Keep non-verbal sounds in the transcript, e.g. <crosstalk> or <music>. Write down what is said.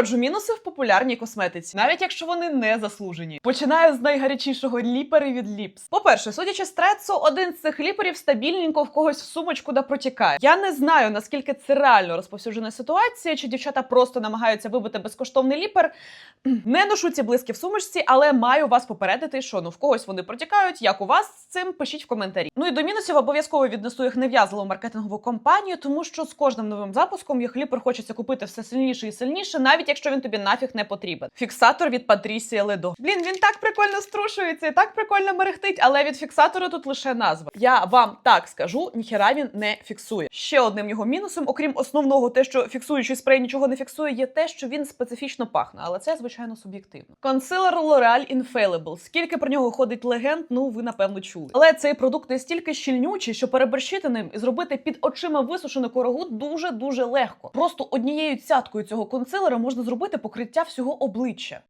Наводжу мінуси в популярній косметиці, навіть якщо вони не заслужені. Починаю з найгарячішого ліпери від ліпс. По-перше, судячи з трецу, один з цих ліперів стабільненько в когось в сумочку да протікає. Я не знаю наскільки це реально розповсюджена ситуація, чи дівчата просто намагаються вибити безкоштовний ліпер. <clears throat> Не ношу ці блиски в сумочці, але маю вас попередити, що ну в когось вони протікають. Як у вас з цим пишіть в коментарі. Ну і до мінусів обов'язково віднесу їх нев'язливу маркетингову компанію, тому що з кожним новим запуском їх ліпер хочеться купити все сильніше і сильніше, навіть якщо він тобі нафіг не потрібен. Фіксатор від Патрісія Ледо. Блін, він так прикольно струшується і так прикольно мерехтить, але від фіксатора тут лише назва. Я вам так скажу, ніхера він не фіксує. Ще одним його мінусом, окрім основного, те, що фіксуючий спрей нічого не фіксує, є те, що він специфічно пахне, але це звичайно суб'єктивно. Консилер L'Oreal Infallible. Скільки про нього ходить легенд, ну ви напевно чули. Але цей продукт настільки щільнючий, що переборщити ним і зробити під очима висушену корогу дуже дуже легко. Просто однією цяткою цього консилера можна зробити покриття всього обличчя.